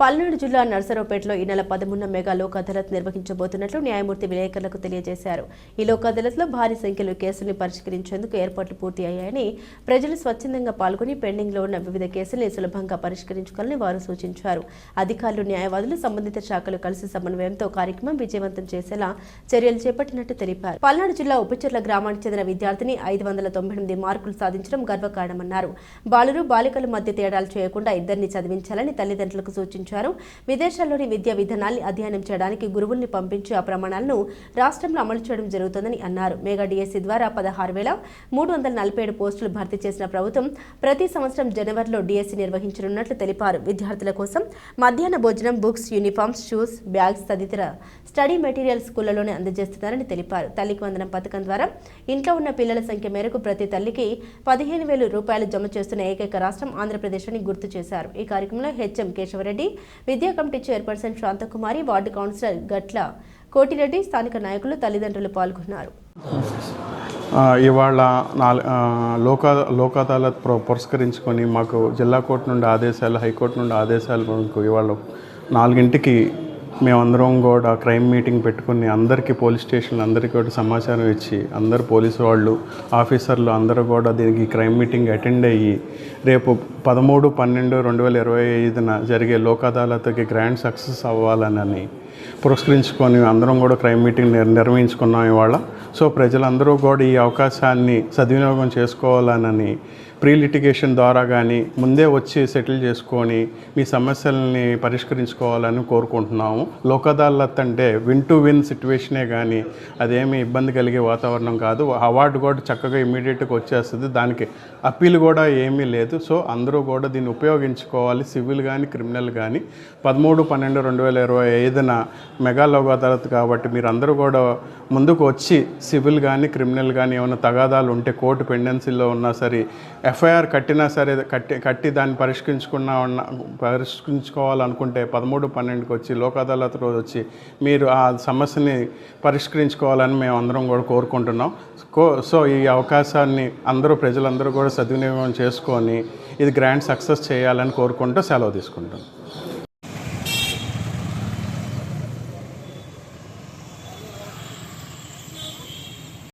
పల్నాడు జిల్లా నర్సరావుపేటలో ఈ నెల పదమూడున మెగా లోక్ అదాలత్ నిర్వహించబోతున్నట్లు న్యాయమూర్తి విలేకరులకు తెలియజేశారు. ఈ లోక్ అదాలత్లో భారీ సంఖ్యలో కేసుల్ని పరిష్కరించేందుకు ఏర్పాట్లు పూర్తి అయ్యాయని ప్రజలు స్వచ్ఛందంగా పాల్గొని పెండింగ్లో ఉన్న వివిధ కేసుల్ని సులభంగా పరిష్కరించుకోవాలని వారు సూచించారు. అధికారులు న్యాయవాదులు సంబంధిత శాఖలు కలిసి సమన్వయంతో కార్యక్రమం విజయవంతం చేసేలా చర్యలు చేపట్టినట్టు తెలిపారు. పల్నాడు జిల్లా ఉపచర్ల గ్రామానికి చెందిన విద్యార్థిని ఐదు వందల తొంభై ఎనిమిది మార్కులు సాధించడం గర్వకారణమన్నారు. బాలురు బాలికల మధ్య తేడాలు చేయకుండా ఇద్దరిని చదివించాలని తల్లిదండ్రులకు సూచించారు. విదేశాల్లోని విద్యా విధానాల్ని అధ్యయనం చేయడానికి గురువుల్ని పంపించి ఆ ప్రమాణాలను రాష్ట్రంలో అమలు చేయడం జరుగుతుందని అన్నారు. మెగా డిఎస్సి ద్వారా పదహారు వేల మూడు వందల నలభై ఏడు పోస్టులు భర్తీ చేసిన ప్రభుత్వం ప్రతి సంవత్సరం జనవరిలో డిఎస్సి నిర్వహించనున్నట్లు తెలిపారు. విద్యార్థుల కోసం మధ్యాహ్న భోజనం బుక్స్ యూనిఫామ్స్ షూస్ బ్యాగ్స్ తదితర స్టడీ మెటీరియల్ స్కూళ్ళలోనే అందజేస్తున్నారని తెలిపారు. తల్లికి వందనం పథకం ద్వారా ఇంట్లో ఉన్న పిల్లల సంఖ్య మేరకు ప్రతి తల్లికి పదిహేను వేల రూపాయలు జమ చేస్తున్న ఏకైక రాష్ట్రం ఆంధ్రప్రదేశ్ అని గుర్తు చేశారు. ఈ కార్యక్రమంలో హెచ్ఎం కేశవరెడ్డి విద్యా committee chairperson Shantakumari ward councillor Gatla Koti Reddy స్థానిక నాయకులు తల్లిదండ్రులు పాల్గొన్నారు. ఇవాళ నాలు లోక లోక్ అదాలత్ పురస్కరించుకొని మాకు జిల్లా కోర్టు నుండి ఆదేశాలు హైకోర్టు నుండి ఆదేశాలు మాకు ఇవాళ నాలుగింటికి మేమందరం కూడా క్రైమ్ మీటింగ్ పెట్టుకుని అందరికీ పోలీస్ స్టేషన్లు అందరికీ కూడా సమాచారం ఇచ్చి అందరు పోలీసు వాళ్ళు ఆఫీసర్లు అందరూ కూడా దీనికి క్రైమ్ మీటింగ్ అటెండ్ అయ్యి రేపు పదమూడు పన్నెండు రెండు వేల ఇరవై ఐదున జరిగే లోక్ అదాలత్కి గ్రాండ్ సక్సెస్ అవ్వాలనని పురస్కరించుకొని అందరం కూడా క్రైమ్ మీటింగ్ నిర్వహించుకున్నాం ఇవాళ. సో ప్రజలందరూ కూడా ఈ అవకాశాన్ని సద్వినియోగం చేసుకోవాలనని ప్రీ లిటిగేషన్ ద్వారా కానీ ముందే వచ్చి సెటిల్ చేసుకొని మీ సమస్యల్ని పరిష్కరించుకోవాలని కోరుకుంటున్నాము. లోక్ అంటే విన్ టు విన్ సిట్యువేషనే కానీ అదేమి ఇబ్బంది కలిగే వాతావరణం కాదు. అవార్డు కూడా చక్కగా ఇమీడియట్గా వచ్చేస్తుంది. దానికి అప్పీల్ కూడా ఏమీ లేదు. సో అందరూ కూడా దీన్ని ఉపయోగించుకోవాలి. సివిల్ కానీ క్రిమినల్ కానీ పదమూడు పన్నెండు రెండు వేల ఇరవై ఐదున మెగా లోకదాలత్ కాబట్టి మీరు అందరూ కూడా ముందుకు వచ్చి సివిల్ కానీ క్రిమినల్ కానీ ఏమైనా తగాదాలు ఉంటే కోర్టు పెండెన్సీలో ఉన్నా సరే ఎఫ్ఐఆర్ కట్టినా సరే కట్టి కట్టి దాన్ని పరిష్కరించుకున్నా ఉన్న పరిష్కరించుకోవాలనుకుంటే పదమూడు పన్నెండుకి వచ్చి లోక్ అదాలత్ రోజు వచ్చి మీరు ఆ సమస్యని పరిష్కరించుకోవాలని మేము అందరం కూడా కోరుకుంటున్నాం. కో సో ఈ అవకాశాన్ని అందరూ ప్రజలందరూ కూడా సద్వినియోగం చేసుకొని ఇది గ్రాండ్ సక్సెస్ చేయాలని కోరుకుంటూ సెలవు తీసుకుంటాం